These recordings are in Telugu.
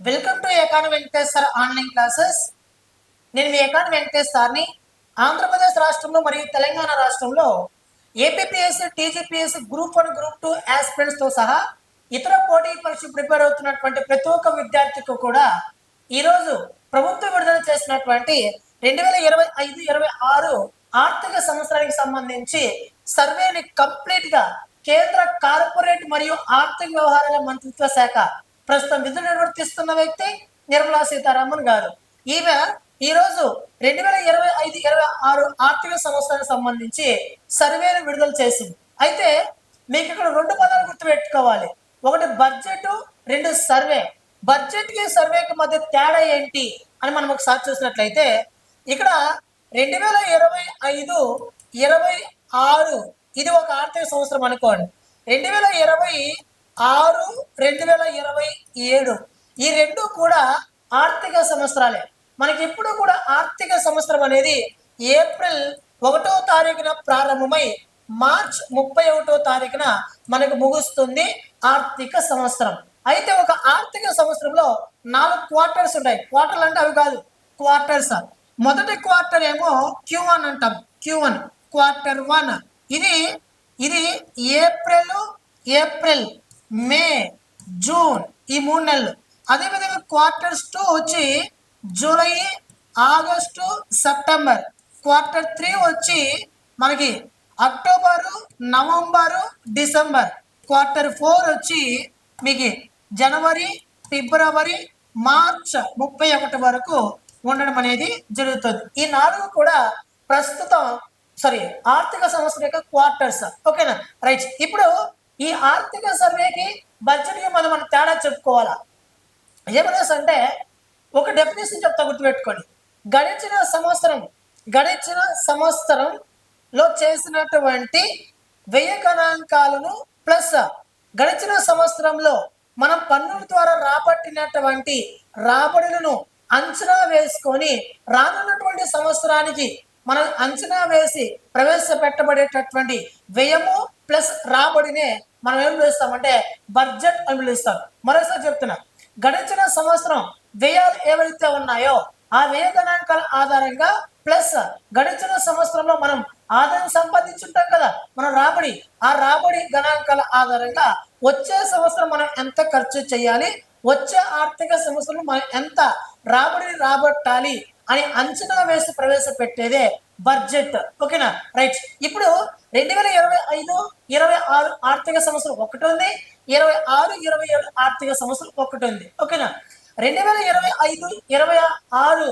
Welcome to Econ Venkatesh sir online classes నేను మీ ఏకాన్ వెంకటేష్ సార్ని ఆంధ్రప్రదేశ్ రాష్ట్రంలో మరియు తెలంగాణ రాష్ట్రంలో APPSC TGPSC group one group two తో సహా ఇతర పోటీ పరీక్ష ప్రిపేర్ అవుతున్నటువంటి ప్రతి ఒక్క విద్యార్థికి కూడా ఈరోజు ప్రభుత్వం విడుదల చేసినటువంటి రెండు వేల ఇరవై ఐదు ఇరవై ఆరు ఆర్థిక సంవత్సరానికి సంబంధించి సర్వేని కంప్లీట్గా కేంద్ర కార్పొరేట్ మరియు ఆర్థిక వ్యవహారాల మంత్రిత్వ శాఖ ప్రస్తుతం విధులు నిర్వర్తిస్తున్న వ్యక్తి నిర్మలా సీతారామన్ గారు. ఈమె ఈ రోజు రెండు వేల ఇరవై ఐదు ఇరవై ఆరు ఆర్థిక సంవత్సరానికి సంబంధించి సర్వేను విడుదల చేసింది. అయితే మీకు ఇక్కడ రెండు పదాలు గుర్తుపెట్టుకోవాలి. ఒకటి బడ్జెట్ రెండు సర్వే. బడ్జెట్కి సర్వేకి మధ్య తేడా ఏంటి అని మనం ఒకసారి చూసినట్లయితే ఇక్కడ రెండు వేల ఇరవై ఐదు ఇరవై ఆరు ఇది ఒక ఆర్థిక సంవత్సరం అనుకోండి. రెండు వేల ఇరవై ఆరు రెండు వేల ఇరవై ఏడు. ఈ రెండు కూడా ఆర్థిక సంవత్సరాలే. మనకి ఎప్పుడు కూడా ఆర్థిక సంవత్సరం అనేది ఏప్రిల్ ఒకటో తారీఖున ప్రారంభమై మార్చ్ ముప్పై ఒకటో తారీఖున మనకు ముగుస్తుంది ఆర్థిక సంవత్సరం. అయితే ఒక ఆర్థిక సంవత్సరంలో నాలుగు క్వార్టర్స్ ఉంటాయి. క్వార్టర్లు అంటే అవి కాదు క్వార్టర్స్. మొదటి క్వార్టర్ ఏమో క్యూ వన్ అంటాం. Q one quarter one. ఇది ఇది ఏప్రిల్ ఏప్రిల్ మే జూన్ ఈ మూడు నెలలు. అదేవిధంగా క్వార్టర్స్ టూ వచ్చి July August September. Quarter three వచ్చి మనకి October November December. Quarter four వచ్చి మీకు జనవరి ఫిబ్రవరి మార్చ్ ముప్పై ఒకటి వరకు ఉండడం అనేది జరుగుతుంది. ఈ నాలుగు కూడా ప్రస్తుతం సారీ ఆర్థిక సంవత్సరం యొక్క క్వార్టర్స్. ఓకేనా? రైట్. ఇప్పుడు ఈ ఆర్థిక సర్వేకి బడ్జెట్కి మనం మనం తేడా చెప్పుకోవాలా? ఏమనేసి అంటే ఒక డెఫినేషన్ చెప్తా గుర్తుపెట్టుకోండి. గడిచిన సంవత్సరం గడిచిన సంవత్సరంలో చేసినటువంటి వ్యయ గణాంకాలను ప్లస్ గడిచిన సంవత్సరంలో మనం పన్నుల ద్వారా రాబట్టినటువంటి రాబడులను అంచనా వేసుకొని రానున్నటువంటి సంవత్సరానికి మనం అంచనా వేసి ప్రవేశపెట్టబడేటటువంటి వ్యయము ప్లస్ రాబడినే మనం ఏం పిలుస్తామంటే బడ్జెట్ అని పిలుస్తాం మరోసారి చెప్తున్నా. గడిచిన సంవత్సరం వ్యయాలు ఏవైతే ఉన్నాయో ఆ వ్యయ గణాంకాల ఆధారంగా ప్లస్ గడిచిన సంవత్సరంలో మనం ఆదాయం సంపాదించుంటాం కదా మన రాబడి. ఆ రాబడి గణాంకాల ఆధారంగా వచ్చే సంవత్సరం మనం ఎంత ఖర్చు చేయాలి వచ్చే ఆర్థిక సంవత్సరం మనం ఎంత రాబడిని రాబట్టాలి అని అంచనా వేసి ప్రవేశపెట్టేదే బడ్జెట్. ఓకేనా? రైట్. ఇప్పుడు రెండు వేల ఇరవై ఐదు ఇరవై ఆరు ఆర్థిక సంవత్సరం ఒకటి ఉంది. ఇరవై ఆరు ఇరవై ఏడు ఆర్థిక సంవత్సరం ఒకటి ఉంది. ఓకేనా? రెండు వేల ఇరవై ఐదు ఇరవై ఆరు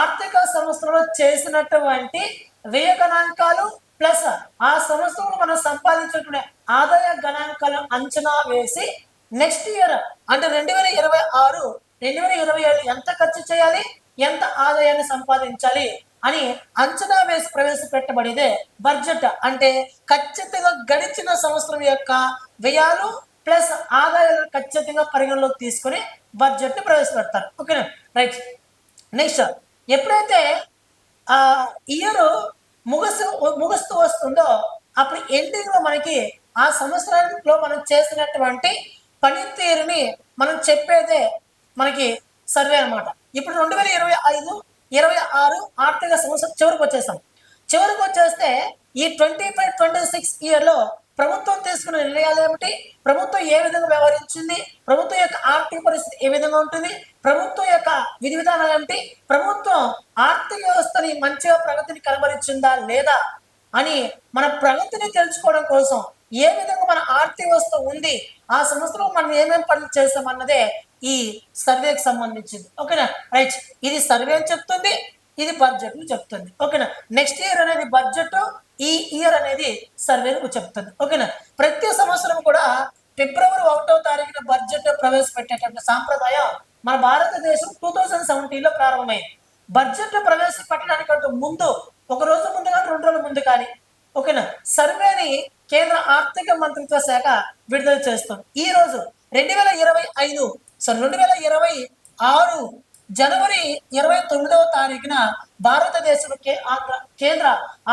ఆర్థిక సంవత్సరంలో చేసినటువంటి వ్యయ గణాంకాలు ప్లస్ ఆ సంవత్సరంలో మనం సంపాదించినటువంటి ఆదాయ గణాంకాలను అంచనా వేసి నెక్స్ట్ ఇయర్ అంటే రెండు వేల ఇరవై ఆరు రెండు వేల ఇరవై ఏడు ఎంత ఖర్చు చేయాలి? ఎంత ఆదాయాన్ని సంపాదించాలి? అని అంచనా వేసి ప్రవేశపెట్టబడేదే బడ్జెట్ అంటే ఖచ్చితంగా గడిచిన సంవత్సరం యొక్క వ్యయాలు ప్లస్ ఆదాయాలను ఖచ్చితంగా పరిగణలోకి తీసుకొని బడ్జెట్ని ప్రవేశపెడతారు. ఓకేనా? రైట్. నెక్స్ట్ ఎప్పుడైతే ఆ ఇయర్ ముగసు ముగుస్తూ వస్తుందో అప్పుడు ఎండింగ్లో మనకి ఆ సంవత్సరంలో మనం చేసినటువంటి పనితీరుని మనం చెప్పేదే మనకి సర్వే అన్నమాట. ఇప్పుడు రెండు వేల ఇరవై ఐదు ఇరవై ఆరు ఆర్థిక సంవత్సరం చివరికి వచ్చేసాం చివరికి వచ్చేస్తే ఈ ట్వంటీ ఫైవ్ ట్వంటీ సిక్స్ ఇయర్లో ప్రభుత్వం తీసుకున్న నిర్ణయాలు ఏమిటి? ప్రభుత్వం ఏ విధంగా వ్యవహరించింది? ప్రభుత్వం యొక్క ఆర్థిక పరిస్థితి ఏ విధంగా ఉంటుంది? ప్రభుత్వం యొక్క విధి విధానాలు ఏమిటి? ప్రభుత్వం ఆర్థిక వ్యవస్థని మంచిగా ప్రగతిని కనబరిచిందా లేదా అని మన ప్రగతిని తెలుసుకోవడం కోసం ఏ విధంగా మన ఆర్థిక వ్యవస్థ ఉంది? ఆ సంవత్సరం మనం ఏమేమి పనులు చేస్తామన్నదే ఈ సర్వేకి సంబంధించింది. ఓకేనా? రైట్. ఇది సర్వే అని చెప్తుంది ఇది బడ్జెట్ చెప్తుంది. ఓకేనా? నెక్స్ట్ ఇయర్ అనేది బడ్జెట్ ఈ ఇయర్ అనేది సర్వే చెప్తుంది. ఓకేనా? ప్రతి సంవత్సరం కూడా ఫిబ్రవరి ఒకటో తారీఖున బడ్జెట్ ప్రవేశపెట్టేటువంటి సాంప్రదాయం మన భారతదేశం టూ థౌజండ్ సెవెంటీన్లో ప్రారంభమైంది. బడ్జెట్ ప్రవేశపెట్టడానికంటే ముందు ఒక రోజు ముందు కానీ రెండు రోజుల ముందు కానీ ఓకేనా? సర్వేని కేంద్ర ఆర్థిక మంత్రిత్వ శాఖ విడుదల చేస్తుంది. ఈ రోజు రెండు వేల ఇరవై ఐదు సో రెండు వేల ఇరవై ఆరు జనవరి ఇరవై తొమ్మిదవ తారీఖున భారతదేశం కేంద్ర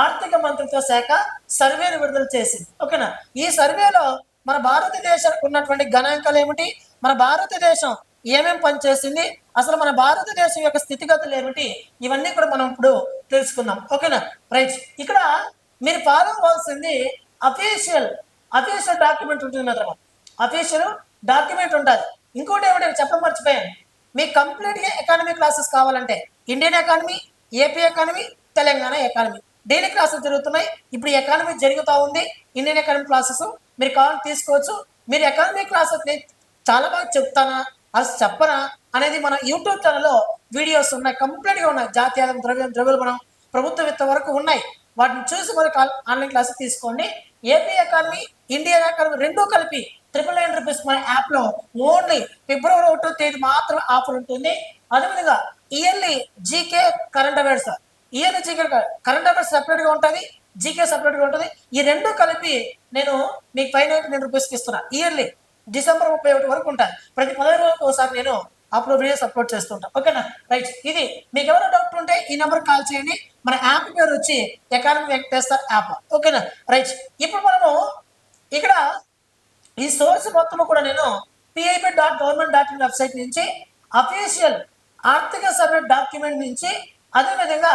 ఆర్థిక మంత్రిత్వ శాఖ సర్వేను విడుదల చేసింది. ఓకేనా? ఈ సర్వేలో మన భారతదేశానికి ఉన్నటువంటి గణాంకాలు ఏమిటి? మన భారతదేశం ఏమేం పనిచేసింది? అసలు మన భారతదేశం యొక్క స్థితిగతులు ఏమిటి? ఇవన్నీ కూడా మనం ఇప్పుడు తెలుసుకుందాం. ఓకేనా? రైట్. ఇక్కడ మీరు ఫాలో అవ్వాల్సింది అఫీషియల్ అఫీషియల్ డాక్యుమెంట్ ఉంటుంది మాత్రమే? అఫీషియల్ డాక్యుమెంట్ ఉంటుంది ఇంకోటి ఏమంటే చెప్పడం మర్చిపోయాను. మీకు కంప్లీట్గా ఎకానమీ క్లాసెస్ కావాలంటే Indian economy AP economy Telangana economy. Daily classes జరుగుతున్నాయి. ఇప్పుడు ఎకానమీ జరుగుతూ ఉంది. ఇండియన్ ఎకానమీ క్లాసెస్ మీరు కావాలని తీసుకోవచ్చు. మీరు ఎకానమీ క్లాసెస్ చాలా బాగా చెప్తానా అసలు చెప్పనా అనేది మన యూట్యూబ్ ఛానల్లో వీడియోస్ ఉన్నాయి. కంప్లీట్గా ఉన్నాయి. జాతీయాదం ద్రవ్యం ద్రవ్యోల్బణం ప్రభుత్వ విత్త వరకు ఉన్నాయి. వాటిని చూసి మరి ఆన్లైన్ క్లాసెస్ తీసుకోండి. ఏపీ ఎకానమీ ఇండియన్ ఎకానమీ రెండూ కలిపి ట్రిపుల్ నైన్ రూపీస్ మన యాప్లో ఓన్లీ ఫిబ్రవరి ఒకటో తేదీ మాత్రం ఆఫర్ ఉంటుంది. అదేవిధంగా yearly GK current affairs yearly GK current affairs సపరేట్గా ఉంటుంది జీకే సపరేట్గా ఉంటుంది. ఈ రెండు కలిపి నేను మీకు ఫైవ్ నైన్టీ నైన్ రూపీస్కి ఇస్తున్నా. ఇయర్లీ డిసెంబర్ ముప్పై ఒకటి వరకు ఉంటాను ప్రతి పదహారు రోజులకు ఒకసారి నేను అప్లోడ్ వీడియోస్ అప్లోడ్ చేస్తుంటాను ఓకేనా రైట్ ఇది మీకు ఎవరైనా డౌట్ ఉంటే ఈ నెంబర్ కాల్ చేయండి. మన యాప్ పేరు వచ్చి ఎకానమీ వెంకటేశ్వర్ యాప్ ఓకేనా రైట్ ఇప్పుడు మనము ఇక్కడ ఈ సోర్స్ మొత్తం కూడా నేను PIB dot government dot in website నుంచి అఫీషియల్ ఆర్థిక సర్వే డాక్యుమెంట్ నుంచి అదేవిధంగా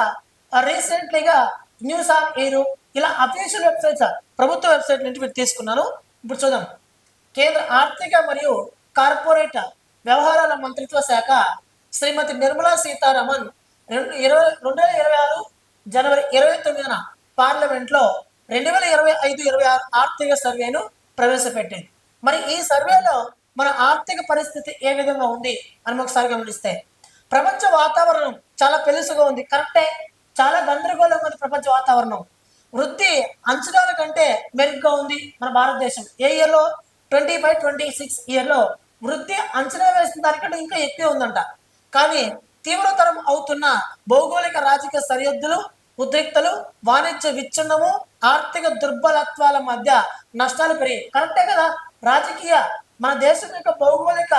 రీసెంట్లీగా న్యూస్ ఆన్ ఎయిర్ ఇలా అఫీషియల్ వెబ్సైట్స్ ప్రభుత్వ వెబ్సైట్ నుంచి మీరు తీసుకున్నాను. ఇప్పుడు చూద్దాం. కేంద్ర ఆర్థిక మరియు కార్పొరేట్ వ్యవహారాల మంత్రిత్వ శాఖ శ్రీమతి నిర్మలా సీతారామన్ రెండు ఇరవై రెండు వేల ఇరవై ఆరు జనవరి ఇరవై తొమ్మిదిన పార్లమెంట్లో రెండు వేల ఇరవై ఐదు ఇరవై ఆరు ఆర్థిక సర్వేను ప్రవేశపెట్టింది. మరి ఈ సర్వేలో మన ఆర్థిక పరిస్థితి ఏ విధంగా ఉంది అని ఒకసారి గమనిస్తే ప్రపంచ వాతావరణం చాలా పెలుసుగా ఉంది. కరెక్టే చాలా గందరగోళంగా ఉంది ప్రపంచ వాతావరణం. వృద్ధి అంచనాల కంటే మెరుగ్గా ఉంది మన భారతదేశం. ఏ ఇయర్లో ట్వంటీ ఫైవ్ ట్వంటీ సిక్స్ ఇయర్లో వృద్ధి అంచనా వేసిన దానికంటే ఇంకా ఎక్కువ ఉందంట. కానీ తీవ్రతరం అవుతున్న భౌగోళిక రాజకీయ సరిహద్దులు ఉద్రిక్తలు వాణిజ్య విచ్ఛిన్నము ఆర్థిక దుర్బలత్వాల మధ్య నష్టాలు పెరిగాయి కరెక్టే కదా? రాజకీయ మన దేశం యొక్క భౌగోళిక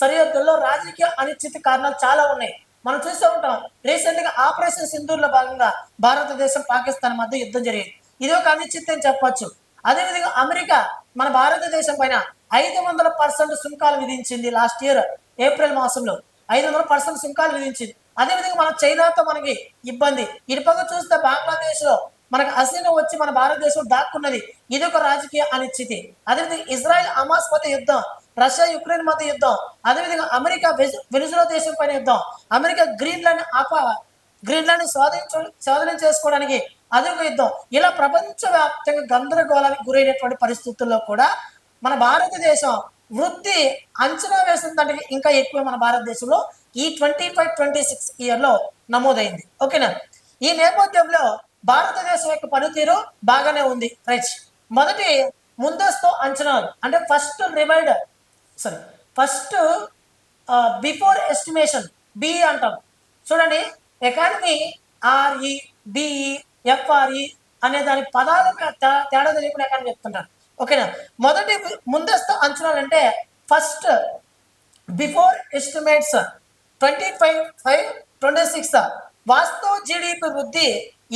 సరిహద్దుల్లో రాజకీయ అనిశ్చిత కారణాలు చాలా ఉన్నాయి. మనం చూస్తూ ఉంటాం రీసెంట్గా ఆపరేషన్ సింధూర్లో భాగంగా భారతదేశం పాకిస్తాన్ మధ్య యుద్ధం జరిగింది. ఇది ఒక అనిశ్చితి అని చెప్పొచ్చు. అదేవిధంగా అమెరికా మన భారతదేశం పైన ఐదు వందల పర్సెంట్ సుంకాలు విధించింది లాస్ట్ ఇయర్ ఏప్రిల్ మాసంలో. ఐదు వందల పర్సెంట్ సుంకాలు విధించింది. అదేవిధంగా మన చైనాతో మనకి ఇబ్బంది. ఇటుపక్క చూస్తే బంగ్లాదేశ్లో మనకు అసీన వచ్చి మన భారతదేశం దాక్కున్నది. ఇది ఒక రాజకీయ అనిశ్చితి. అదేవిధంగా ఇజ్రాయెల్ అమాస్ మధ్య యుద్ధం రష్యా యుక్రెయిన్ మధ్య యుద్ధం అదేవిధంగా అమెరికా వెనుజులా దేశం పైన యుద్ధం. అమెరికా గ్రీన్లాండ్ ఆపా గ్రీన్లాండ్ స్వాధీనించ స్వాధీనం చేసుకోవడానికి అదొక యుద్ధం. ఇలా ప్రపంచవ్యాప్తంగా గందరగోళానికి గురైనటువంటి పరిస్థితుల్లో కూడా మన భారతదేశం వృద్ధి అంచనా వేసిన దానికి ఇంకా ఎక్కువ మన భారతదేశంలో ఈ ట్వంటీ ఫైవ్ ట్వంటీ సిక్స్ ఇయర్లో నమోదైంది. ఓకేనా? ఈ నేపథ్యంలో భారతదేశం యొక్క పనితీరు బాగానే ఉంది. రైట్. మొదటి ముందస్తు అంచనాలు అంటే first reminder sorry first before estimation B అంటాం. చూడండి ఎకానమీ ఆర్ఈ బిఈ ఎఫ్ఆర్ఈ అనే దాని పదాలు తే- తేడా తెలియకుండా ఎకానమీ చెప్తుంటారు. ఓకేనా? మొదటి ముందస్తు అంచనాలు అంటే first before estimates twenty five five twenty six వాస్తవ జీడిపి వృద్ధి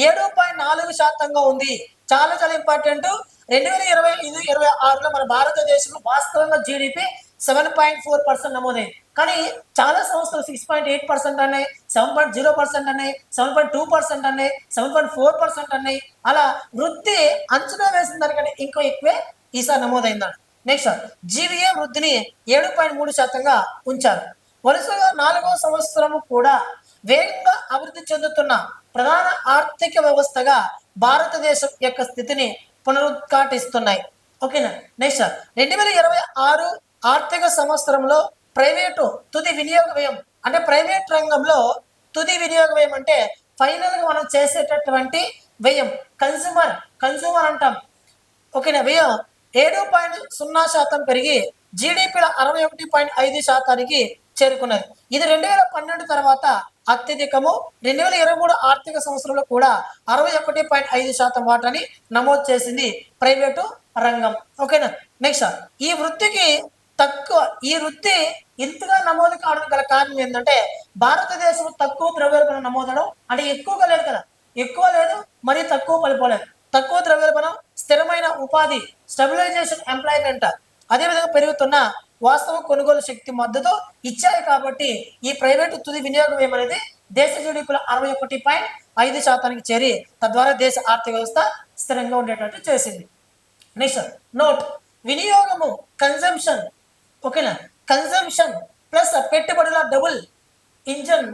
ఏడు పాయింట్ నాలుగు శాతంగా ఉంది. చాలా చాలా ఇంపార్టెంట్ రెండు వేల ఇరవై ఐదు ఇరవై ఆరులో మన భారతదేశంలో వాస్తవంగా GDP seven point four percent నమోదైంది. కానీ చాలా సంస్థలు సిక్స్ పాయింట్ ఎయిట్ పర్సెంట్ అన్నాయి సెవెన్ పాయింట్ జీరో పర్సెంట్ అన్నాయి సెవెన్ పాయింట్ టూ పర్సెంట్ అన్నాయి సెవెన్ పాయింట్ ఫోర్ పర్సెంట్ అన్నాయి. అలా వృద్ధి అంచనా వేసిన దానికంటే ఇంకా ఎక్కువే ఈసారి నమోదైందండి నెక్స్ట్ జీవీఏ వృద్ధిని ఏడు పాయింట్ మూడు శాతంగా ఉంచారు. వరుసగా నాలుగో సంవత్సరము కూడా వేగంగా అభివృద్ధి చెందుతున్న ప్రధాన ఆర్థిక వ్యవస్థగా భారతదేశం యొక్క స్థితిని పునరుద్ఘాటిస్తున్నాయి. ఓకేనా? నెక్స్ట్ రెండు వేల ఇరవై ఆరు ఆర్థిక సంవత్సరంలో ప్రైవేటు తుది వినియోగ వ్యయం అంటే ప్రైవేట్ రంగంలో తుది వినియోగ వ్యయం అంటే ఫైనల్గా మనం చేసేటటువంటి వ్యయం కన్సూమర్ కన్సూమర్ అంటాం. ఓకేనా? వ్యయం ఏడు పాయింట్ సున్నా శాతం పెరిగి జీడిపిలో అరవై ఒకటి పాయింట్ ఐదు శాతానికి చేరుకున్నది. ఇది రెండు వేల పన్నెండు తర్వాత అత్యధికము రెండు వేల ఇరవై మూడు ఆర్థిక సంవత్సరంలో కూడా అరవై ఒకటి పాయింట్ ఐదు శాతం వాటాని నమోదు చేసింది ప్రైవేటు రంగం. ఓకేనా? నెక్స్ట్ ఈ వృత్తికి తక్కువ. ఈ వృత్తి ఇంతగా నమోదు కావడం గల కారణం ఏంటంటే భారతదేశం తక్కువ ద్రవ్యోల్బణం నమోదడం అంటే ఎక్కువగా లేదు కదా. ఎక్కువ లేదు మరి తక్కువ పడిపోలేదు. తక్కువ ద్రవ్యోల్బణం స్థిరమైన ఉపాధి స్టెబిలైజేషన్ ఎంప్లాయ్మెంట్ అదేవిధంగా పెరుగుతున్న వాస్తవ కొనుగోలు శక్తి మద్దతు ఇచ్చాయి కాబట్టి ఈ ప్రైవేటు తుది వినియోగం ఏమనేది దేశ జీడిపిలో అరవై ఒకటి పాయింట్ ఐదు శాతానికి చేరి తద్వారా దేశ ఆర్థిక వ్యవస్థ స్థిరంగా ఉండేటట్టు చేసింది. Next note. వినియోగము కన్జంప్షన్ ఓకేనా? కన్సంప్షన్ ప్లస్ పెట్టుబడుల డబుల్ ఇంజన్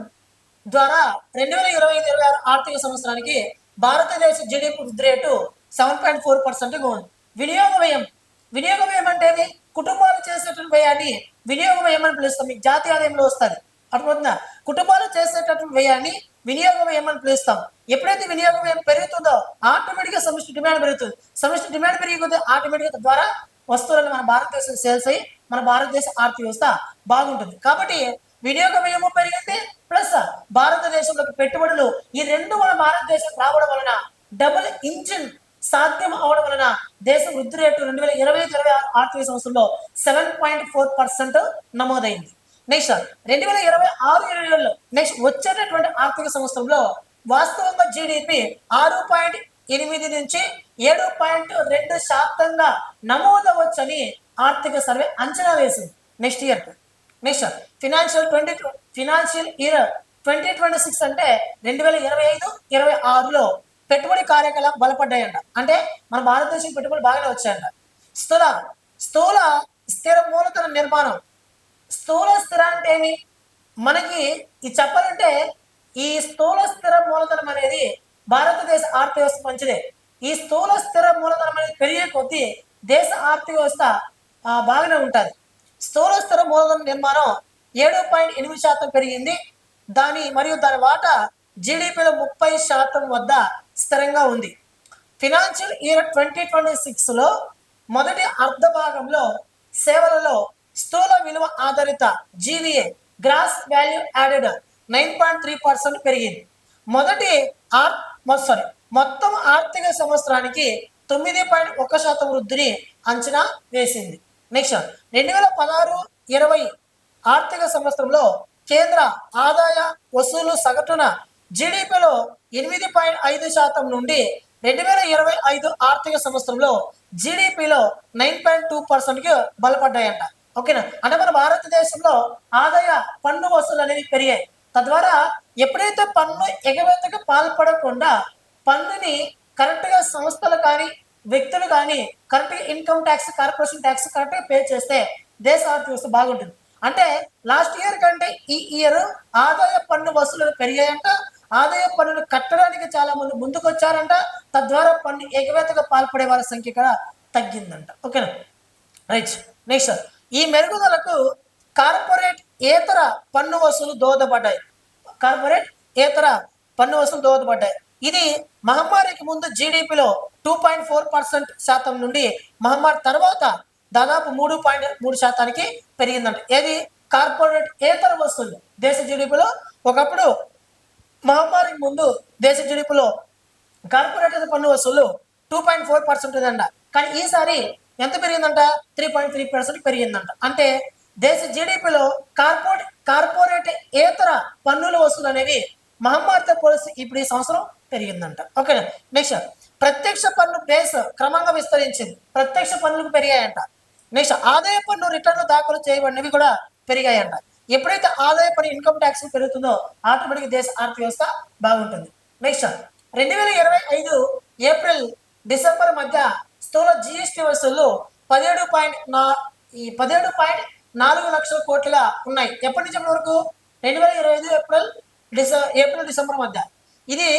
ద్వారా రెండు వేల ఇరవై ఐదు ఇరవై ఆరు ఆర్థిక సంవత్సరానికి భారతదేశ జిడిపి వృద్ధి రేటు సెవెన్ పాయింట్ ఫోర్ పర్సెంట్గా ఉంది. వినియోగ వ్యయం. వినియోగ వ్యయం అంటే కుటుంబాలు చేసేటువంటి వ్యయాన్ని వినియోగ వ్యయం అని పిలుస్తాం. మీకు జాతీయ ఆదాయంలో వస్తుంది. అర్థమవుతుందా? కుటుంబాలు చేసేటటువంటి వ్యయాన్ని వినియోగ వ్యయం అని పిలుస్తాం. ఎప్పుడైతే వినియోగ వ్యయం పెరుగుతుందో ఆటోమేటిక్గా సమిష్టి డిమాండ్ పెరుగుతుంది. సమిష్టి డిమాండ్ పెరిగిపోతే ఆటోమేటిక్గా ద్వారా వస్తువులను మన భారతదేశం సేల్స్ అయ్యి మన భారతదేశ ఆర్థిక వ్యవస్థ బాగుంటుంది. కాబట్టి వినియోగ వ్యయము పెరిగింది ప్లస్ భారతదేశంలోకి పెట్టుబడులు ఈ రెండు మన భారతదేశం రావడం వలన డబుల్ ఇంజిన్ సాధ్యం అవడం వలన దేశం వృద్ధి రేటు రెండు వేల ఇరవై ఐదు ఇరవై ఆరు ఆర్థిక సంవత్సరంలో సెవెన్ పాయింట్ ఫోర్ పర్సెంట్ నమోదైంది. నెక్స్ట్ రెండు వేల ఇరవై ఆరు ఇరవై ఏడులో నెక్స్ట్ వచ్చేటటువంటి ఆర్థిక సంవత్సరంలో వాస్తవంగా జీడిపి ఆరు పాయింట్ ఎనిమిది నుంచి ఏడు పాయింట్ రెండు శాతంగా నమోదవచ్చని ఆర్థిక సర్వే అంచనా వేసింది next year next financial twenty financial year twenty twenty six అంటే రెండు వేల ఇరవై ఐదు ఇరవై ఆరులో పెట్టుబడి కార్యకలాపాలు బలపడ్డాయంట. అంటే మన భారతదేశం పెట్టుబడి బాగానే వచ్చాయంట. స్థూల స్థూల స్థిర మూలధన నిర్మాణం. స్థూల స్థిర అంటే ఏమి? మనకి ఇది చెప్పాలంటే ఈ స్థూల స్థిర మూలధనం అనేది భారతదేశ ఆర్థిక వ్యవస్థ మంచిదే. ఈ స్థూల స్థిర మూలధనం అనేది పెరిగే కొద్దీ దేశ ఆర్థిక వ్యవస్థ బాగానే ఉంటుంది. స్థూల స్థిర మూలధన నిర్మాణం ఏడు పాయింట్ ఎనిమిది శాతం పెరిగింది. దాని మరియు దాని వాటా జీడిపిలో ముప్పై శాతం వద్ద స్థిరంగా ఉంది. ఫినాన్షియల్ ఇయర్ ట్వంటీ ట్వంటీ సిక్స్లో మొదటి అర్ధ భాగంలో సేవలలో స్థూల విలువ ఆధారిత GVA gross value added nine point three percent పెరిగింది. మొదటి ఆర్ సారీ మొత్తం ఆర్థిక సంవత్సరానికి తొమ్మిది పాయింట్ ఒక శాతం వృద్ధిని అంచనా వేసింది. నెక్స్ట్ రెండు వేల పదహారు ఇరవై ఆర్థిక సంవత్సరంలో కేంద్ర ఆదాయ వసూలు సగటున జీడిపిలో ఎనిమిది పాయింట్ ఐదు శాతం నుండి రెండు వేల ఇరవై ఐదు ఆర్థిక సంవత్సరంలో జీడిపిలో నైన్ పాయింట్ టూ పర్సెంట్కి బలపడ్డాయంట. ఓకేనా? అంటే మన భారతదేశంలో ఆదాయ పన్ను వసూలు అనేవి పెరిగాయి. తద్వారా ఎప్పుడైతే పన్ను ఎగవేతకు పాల్పడకుండా పన్నుని కరెక్ట్గా సంస్థలు కానీ వ్యక్తులు కానీ కరెక్ట్గా ఇన్కమ్ ట్యాక్స్ కార్పొరేషన్ ట్యాక్స్ కరెక్ట్గా పే చేస్తే దేశ ఆర్థిక వ్యవస్థ బాగుంటుంది. అంటే లాస్ట్ ఇయర్ కంటే ఈ ఇయర్ ఆదాయ పన్ను వసూలు పెరిగాయంట. ఆదాయ పన్నులు కట్టడానికి చాలా మంది ముందుకు వచ్చారంట తద్వారా పన్ను ఎగవేతగా పాల్పడే వారి సంఖ్య కూడా తగ్గిందంట. ఓకేనా? రైట్. నెక్స్ట్ ఈ మెరుగుదలకు కార్పొరేట్ ఏతర పన్ను వసూలు దోహదపడ్డాయి. కార్పొరేట్ ఏతర పన్ను వసూలు దోహదపడ్డాయి. ఇది మహమ్మారికి ముందు జీడిపిలో టూ పాయింట్ ఫోర్ పర్సెంట్ శాతం నుండి మహమ్మారి తర్వాత దాదాపు మూడు పాయింట్ మూడు శాతానికి పెరిగిందంట. ఏది? కార్పొరేట్ ఏతర వస్తువులు. దేశ జీడిపిలో ఒకప్పుడు మహమ్మారికి ముందు దేశ జీడిపిలో కార్పొరేట్ పన్ను వసూలు టూ పాయింట్ ఫోర్ పర్సెంట్ ఉందంట. కానీ ఈసారి ఎంత పెరిగిందంట? త్రీ పాయింట్ త్రీ పర్సెంట్ పెరిగిందంట. అంటే దేశ జీడిపిలో కార్పొరేట్ కార్పొరేట్ ఏతర పన్నుల వసూలు అనేవి మహమ్మారితో పోలిసి ఇప్పుడు ఈ సంవత్సరం పెరిగిందంట. ఓకేనా నెక్స్ట్. ప్రత్యక్ష పన్ను బేస్ క్రమంగా విస్తరించింది. ప్రత్యక్ష పన్నులకు పెరిగాయంట. నెక్స్ట్ ఆదాయ పన్ను రిటర్న్లు దాఖలు చేయబడినవి కూడా పెరిగాయంట. ఎప్పుడైతే ఆదాయ పన్ను ఇన్కమ్ ట్యాక్స్ పెరుగుతుందో ఆటోమేటిక్ దేశ ఆర్థిక వ్యవస్థ బాగుంటుంది. నెక్స్ట్ రెండు వేల ఇరవై ఐదు ఏప్రిల్ డిసెంబర్ మధ్య స్థూల జిఎస్టి వసూళ్ళు పదిహేడు పాయింట్ నా ఈ పదిహేడు పాయింట్ నాలుగు లక్షల కోట్ల ఉన్నాయి. ఎప్పటి నుంచి ఎప్పటి వరకు? రెండు వేల ఇరవై ఐదు ఏప్రిల్ డిసె ఏప్రిల్ డిసెంబర్ మధ్య. ఇది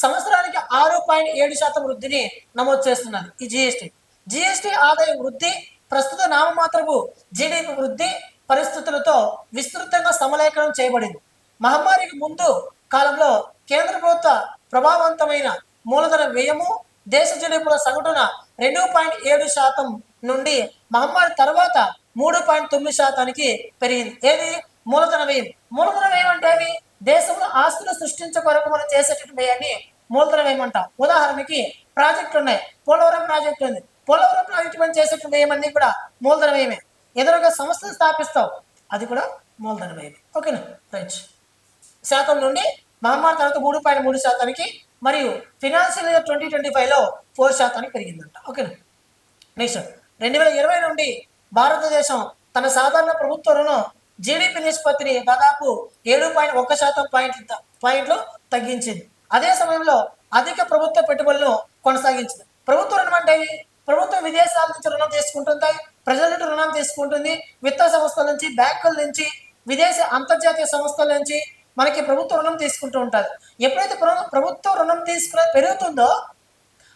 సంవత్సరానికి ఆరు పాయింట్ ఏడు శాతం వృద్ధిని నమోదు చేస్తున్నది ఈ జిఎస్టీ జిఎస్టీ ఆదాయ వృద్ధి ప్రస్తుత నామమాత్రపు జీడిపి వృద్ధి పరిస్థితులతో విస్తృతంగా సమలేఖనం చేయబడింది. మహమ్మారికి ముందు కాలంలో కేంద్ర ప్రభుత్వ ప్రభావవంతమైన మూలధన వ్యయము దేశ జీడీపీల సగటున రెండు పాయింట్ ఏడు శాతం నుండి మహమ్మారి తర్వాత మూడు పాయింట్ తొమ్మిది శాతానికి పెరిగింది. ఏది? మూలధన వ్యయం. మూలధన వ్యయం అంటే ఏమి? దేశంలో ఆస్తులు సృష్టించే కొరకు మనం చేసేటటువంటి మూలధనం ఏమంటాం? ఉదాహరణకి ప్రాజెక్టులు ఉన్నాయి పోలవరం ప్రాజెక్టు ఉంది. పోలవరం ప్రాజెక్టు మనం చేసేటువంటి ఏమన్నీ కూడా మూలధనం ఏమే. ఎదురుగా ఒక సంస్థను అది కూడా మూలధనం ఏమే. ఓకేనా? రైట్. శాతం నుండి మహమ్మారి తర్వాత మూడు పాయింట్ మూడు శాతానికి మరియు ఫినాన్షియల్ ఇయర్ ట్వంటీ ట్వంటీ ఫైవ్లో ఫోర్ శాతానికి పెరిగిందంట. ఓకేనా? నెక్స్ట్. రెండు వేల ఇరవై నుండి భారతదేశం తన సాధారణ ప్రభుత్వ రుణం జీడిపి నిష్పత్తిని దాదాపు ఏడు పాయింట్ ఒక శాతం పాయింట్ పాయింట్లు తగ్గించింది. అదే సమయంలో అధిక ప్రభుత్వ పెట్టుబడులను కొనసాగించింది. ప్రభుత్వ రుణం అంటే ప్రభుత్వం విదేశాల నుంచి రుణం తీసుకుంటుంది ప్రజల నుండి రుణం తీసుకుంటుంది. విత్త సంస్థల నుంచి బ్యాంకుల నుంచి విదేశ అంతర్జాతీయ సంస్థల నుంచి మనకి ప్రభుత్వ రుణం తీసుకుంటూ ఉంటుంది ఎప్పుడైతే ప్రభుత్వ రుణం తీసుకునే పెరుగుతుందో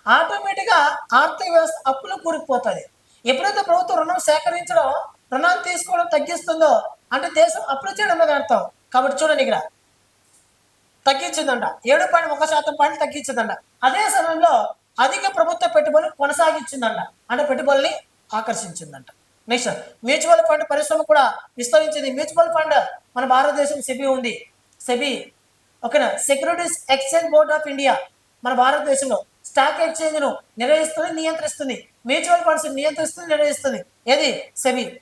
ఆటోమేటిక్గా ఆర్థిక వ్యవస్థ అప్పులు కూరుకుపోతుంది ఎప్పుడైతే ప్రభుత్వం రుణం సేకరించడం రుణాలు తీసుకోవడం తగ్గిస్తుందో అంటే దేశం అప్పులు చేయడం అనేది అర్థం కాబట్టి చూడండి ఇక్కడ. తగ్గించిందంట. ఏడు పాయింట్ ఒక శాతం పాయింట్ తగ్గించిందంట. అదే సమయంలో అధిక ప్రభుత్వ పెట్టుబడులు కొనసాగించిందంట. అంటే పెట్టుబడుల్ని ఆకర్షించిందంట. నెక్స్ట్ మ్యూచువల్ ఫండ్ పరిశ్రమ కూడా విస్తరించింది. మ్యూచువల్ ఫండ్ మన భారతదేశం సెబీ ఉంది. సెబీ ఓకేనా? Securities exchange board of India మన భారతదేశంలో స్టాక్ ఎక్స్చేంజ్ను నిర్వహిస్తుంది నియంత్రిస్తుంది. మ్యూచువల్ ఫండ్స్ నియంత్రిస్తుంది నిర్వహిస్తుంది. ఏది? సెబీ.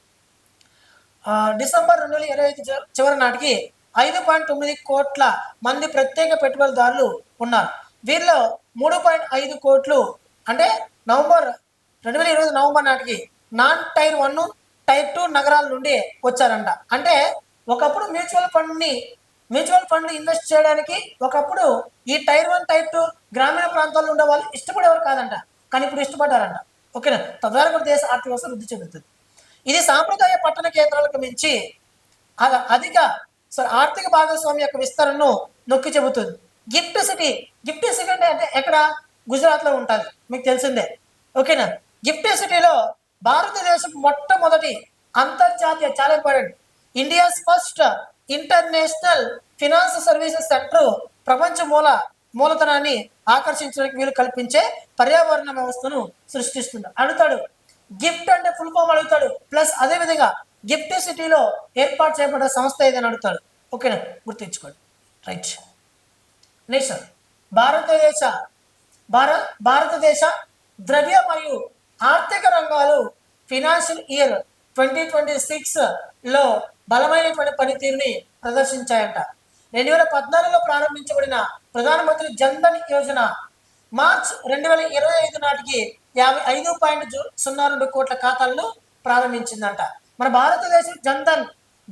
డిసెంబర్ రెండు వేల ఇరవై ఐదు చివరి నాటికి ఐదు పాయింట్ తొమ్మిది కోట్ల మంది ప్రత్యేక పెట్టుబడిదారులు ఉన్నారు. వీరిలో మూడు పాయింట్ ఐదు కోట్లు అంటే నవంబర్ రెండు వేల ఇరవై నవంబర్ నాటికి non tier one tier two నగరాల నుండి వచ్చారంట. అంటే ఒకప్పుడు మ్యూచువల్ ఫండ్ని మ్యూచువల్ ఫండ్లు ఇన్వెస్ట్ చేయడానికి ఒకప్పుడు ఈ టైర్ వన్ టైర్ టూ గ్రామీణ ప్రాంతాల్లో ఉండే వాళ్ళు ఇష్టపడేవారు కాదంట. కానీ ఇప్పుడు ఇష్టపడ్డారంట. ఓకేనా? తద్వారా కూడా దేశ ఆర్థిక వ్యవస్థ వృద్ధి చెందుతుంది. ఇది సాంప్రదాయ పట్టణ కేంద్రాలకు మించి అధిక ఆర్థిక భాగస్వామి యొక్క విస్తరణను నొక్కి చెబుతుంది. గిఫ్ట్ సిటీ గిఫ్ట్ సిటీ అంటే అంటే ఎక్కడ? గుజరాత్లో ఉంటుంది. మీకు తెలిసిందే. ఓకేనా? గిఫ్ట్ సిటీలో భారతదేశం మొట్టమొదటి అంతర్జాతీయ చాలా important India's first international finance services centre ప్రపంచ మూల మూలధనాన్ని ఆకర్షించడానికి వీలు కల్పించే పర్యావరణ వ్యవస్థను సృష్టిస్తుంది. అడుగుతాడు గిఫ్ట్ అంటే ఫుల్ ఫామ్ అడుగుతాడు. ప్లస్ అదే విధంగా గిఫ్ట్ సిటీలో ఏర్పాటు చేయబడ్డ సంస్థ ఏదని అడుగుతాడు. ఓకేనా? గుర్తుంచుకోండి. రైట్ నెక్స్ట్ భారతదేశ భార భారతదేశ ద్రవ్య మరియు ఆర్థిక రంగాలు ఫినాన్షియల్ ఇయర్ ట్వంటీ ట్వంటీ సిక్స్లో బలమైనటువంటి పనితీరుని ప్రదర్శించాయంట. రెండు వేల పద్నాలుగులో ప్రారంభించబడిన ప్రధానమంత్రి జన్ధన్ యోజన మార్చ్ రెండు వేల ఇరవై ఐదు నాటికి యాభై ఐదు పాయింట్ సున్నా రెండు కోట్ల ఖాతాలను ప్రారంభించిందంట. మన భారతదేశం జన్ధన్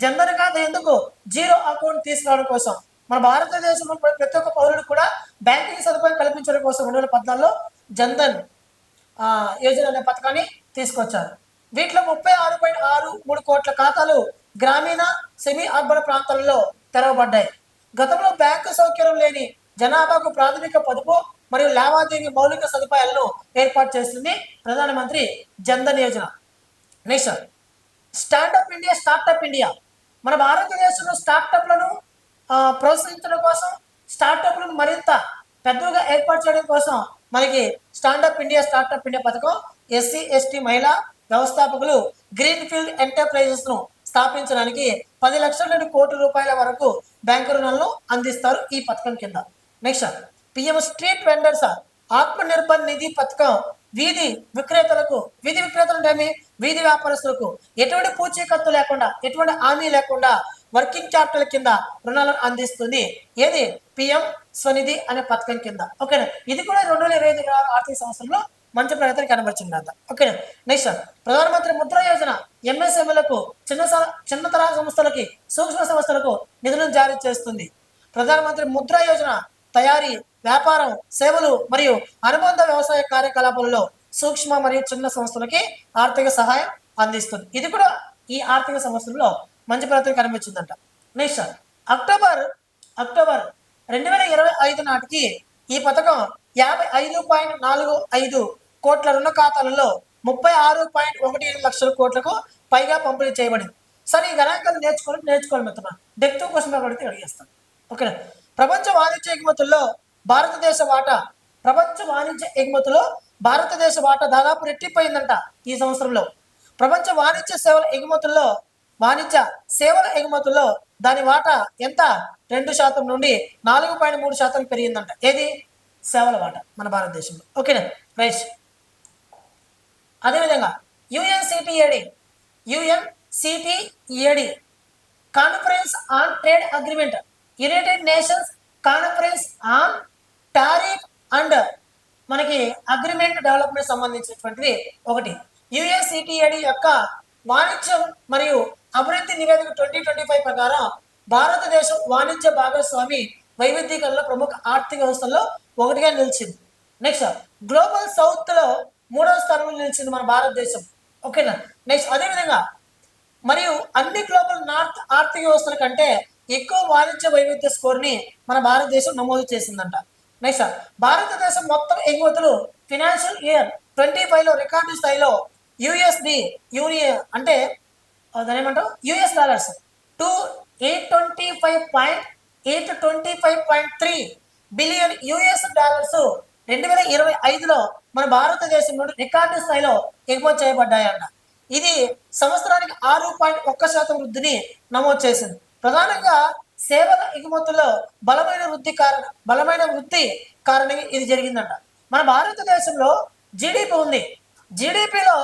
జన్ధన్ ఖాతా ఎందుకు జీరో అకౌంట్ తీసుకురావడం కోసం? మన భారతదేశంలో ప్రతి ఒక్క పౌరుడు కూడా బ్యాంకింగ్ సదుపాయం కల్పించడం కోసం రెండు వేల పద్నాలుగులో జన్ధన్ యోజన అనే పథకాన్ని తీసుకొచ్చారు. వీటిలో ముప్పై ఆరు పాయింట్ ఆరు మూడు కోట్ల ఖాతాలు గ్రామీణ సెమీ అర్బన్ ప్రాంతాలలో తెరవబడ్డాయి. గతంలో బ్యాంకు సౌకర్యం లేని జనాభాకు ప్రాథమిక పొదుపు మరియు లావాదేవీ మౌలిక సదుపాయాలను ఏర్పాటు చేస్తుంది Pradhan Mantri Jan Dhan Yojana. Next stand up India startup India మన భారతదేశంలో స్టార్టప్లను ప్రోత్సహించడం కోసం స్టార్టప్లను మరింత పెద్దగా ఏర్పాటు చేయడం కోసం మనకి stand up India startup India పథకం ఎస్సీ ఎస్టీ మహిళా వ్యవస్థాపకులు గ్రీన్ ఫీల్డ్ ఎంటర్ప్రైజెస్ను స్థాపించడానికి పది లక్షల నుండి కోటి రూపాయల వరకు బ్యాంకు రుణాలను అందిస్తారు ఈ పథకం కింద. నెక్స్ట్ పిఎం స్ట్రీట్ వెండర్స్ ఆత్మ నిర్భర్ నిధి పథకం వీధి విక్రేతలకు వీధి విక్రేతలు అంటే వీధి వ్యాపారస్తులకు ఎటువంటి పూచీకత్తు లేకుండా ఎటువంటి హామీ లేకుండా వర్కింగ్ క్యాపిటల్ కింద రుణాలను అందిస్తుంది. ఏది? పిఎం స్వనిధి అనే పథకం కింద. ఓకేనా? ఇది కూడా రెండు వేల ఇరవై ఐదు ఆర్థిక సంవత్సరంలో మంచి ప్రగతిని కనబరిచింది ఓకే ఓకేనా? నెక్స్ట్ ప్రధానమంత్రి ముద్ర యోజన ఎంఎస్ఎంలకు చిన్న చిన్న తరహా సంస్థలకి సూక్ష్మ సంస్థలకు నిధులను జారీ చేస్తుంది. ప్రధానమంత్రి ముద్ర యోజన తయారీ వ్యాపారం సేవలు మరియు అనుబంధ వ్యవసాయ కార్యకలాపాలలో సూక్ష్మ మరియు చిన్న సంస్థలకి ఆర్థిక సహాయం అందిస్తుంది. ఇది కూడా ఈ ఆర్థిక సంవత్సరంలో మంచి ప్రగతి కనిపించిందంట. నెక్స్ట్ అక్టోబర్ అక్టోబర్ రెండు వేల ఇరవై ఐదు నాటికి ఈ పథకం యాభై ఐదు పాయింట్ నాలుగు ఐదు కోట్ల రుణ ఖాతాలలో ముప్పై ఆరు పాయింట్ ఒకటి ఏడు లక్షల కోట్లకు పైగా పంపిణీ చేయబడింది. సరే ఈ గణాంకాలు నేర్చుకోవాలి నేర్చుకోవాలి మిత్రులు డెప్త్ క్వశ్చన్ అడిగితే అడిగేస్తాను. ఓకేనా? ప్రపంచ వాణిజ్య ఎగుమతుల్లో భారతదేశ వాటా ప్రపంచ వాణిజ్య ఎగుమతిలో భారతదేశ వాటా దాదాపు రెట్టిపోయిందంట ఈ సంవత్సరంలో. ప్రపంచ వాణిజ్య సేవల ఎగుమతుల్లో వాణిజ్య సేవల ఎగుమతుల్లో దాని వాటా ఎంత? రెండు శాతం నుండి నాలుగు పాయింట్ మూడు శాతం పెరిగిందంట. ఏది? సేవల వాటా మన భారతదేశంలో. ఓకేనా? రైట్. అదేవిధంగా UNCTAD UNCTAD conference on trade agreement United Nations conference on tariff and మనకి అగ్రిమెంట్ డెవలప్మెంట్ సంబంధించినటువంటిది ఒకటి. యుఎస్సిటిఐడి యొక్క వాణిజ్యం మరియు అభివృద్ధి నివేదిక ట్వంటీ ట్వంటీ ఫైవ్ ప్రకారం భారతదేశం వాణిజ్య భాగస్వామి వైవిధ్యీకరణలో ప్రముఖ ఆర్థిక వ్యవస్థల్లో ఒకటిగా నిలిచింది. నెక్స్ట్ గ్లోబల్ సౌత్లో మూడవ స్థానంలో నిలిచింది మన భారతదేశం. ఓకేనా నెక్స్ట్ అదేవిధంగా మరియు అన్ని గ్లోబల్ నార్త్ ఆర్థిక వ్యవస్థల కంటే ఎక్కువ వాణిజ్య వైవిధ్య స్కోర్ని మన భారతదేశం నమోదు చేసిందంట. నెక్స్ట్ భారతదేశం మొత్తం ఎగుమతులు ఫినాన్షియల్ ఇయర్ ట్వంటీ ఫైవ్లో రికార్డు స్థాయిలో యుఎస్డి యూనియన్ అంటే దాని ఏమంటారు US dollars two eight twenty five point eight twenty five point three billion US dollars రెండు వేల ఇరవై ఐదులో మన భారతదేశం నుండి రికార్డు స్థాయిలో ఎగుమతి చేయబడ్డాయంట. ఇది సంవత్సరానికి ఆరు పాయింట్ ఒక్క శాతం వృద్ధిని నమోదు చేసింది. ప్రధానంగా సేవల ఎగుమతుల్లో బలమైన వృద్ధి కారణ బలమైన వృద్ధి కారణంగా ఇది జరిగిందంట. మన భారతదేశంలో జీడిపి ఉంది. జీడిపిలో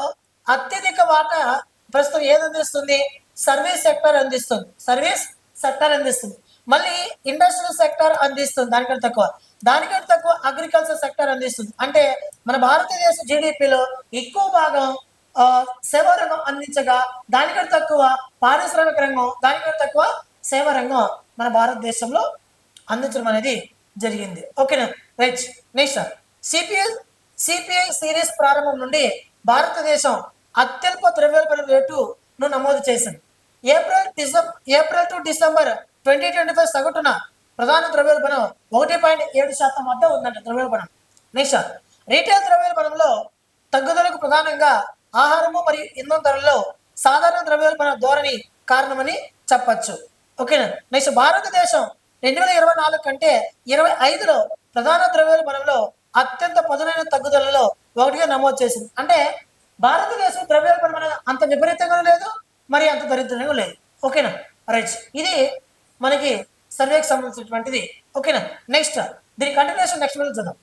అత్యధిక వాటా ప్రస్తుతం ఏది అందిస్తుంది? సర్వీస్ సెక్టర్ అందిస్తుంది. సర్వీస్ సెక్టర్ అందిస్తుంది. మళ్ళీ ఇండస్ట్రియల్ సెక్టర్ అందిస్తుంది. దానికంటే తక్కువ. దానికంటే తక్కువ అగ్రికల్చర్ సెక్టర్ అందిస్తుంది. అంటే మన భారతదేశ జీడిపిలో ఎక్కువ భాగం సేవా రంగం అందించగా దానికంటే తక్కువ పారిశ్రామిక రంగం దానికంటే తక్కువ సేవా రంగం. మన భారతదేశంలో అందించడం అనేది జరిగింది. ఓకేనా? Right next CPI CPI series ప్రారంభం నుండి భారతదేశం అత్యల్ప ద్రవ్యోల్బణ రేటును నమోదు చేసింది. April December April to December twenty twenty five సగటున ప్రధాన ద్రవ్యోల్బణం ఒకటి పాయింట్ ఏడు శాతం వద్ద ఉందంట ద్రవ్యోల్బణం. నెక్స్ట్ రీటైల్ ద్రవ్యోల్బణంలో తగ్గుదలకు ప్రధానంగా ఆహారము మరియు ఇంధన ధరల్లో సాధారణ ద్రవ్యోల్బణ ధోరణి కారణమని చెప్పచ్చు. ఓకేనా? నెక్స్ట్ భారతదేశం రెండు వేల ఇరవై నాలుగు కంటే ఇరవై ఐదులో ప్రధాన ద్రవ్యోల్బణంలో అత్యంత పదునైన తగ్గుదలలో ఒకటిగా నమోదు చేసింది. అంటే భారతదేశం ద్రవ్యోల్బణం అనేది అంత విపరీతంగా లేదు మరి అంత దరిద్రంగా లేదు. ఓకేనా? రైట్ ఇది మనకి సర్వేకి సంబంధించినటువంటిది. ఓకేనా? నెక్స్ట్ దీని కంటిన్యూషన్ నెక్స్ట్ వీడియో చూద్దాం.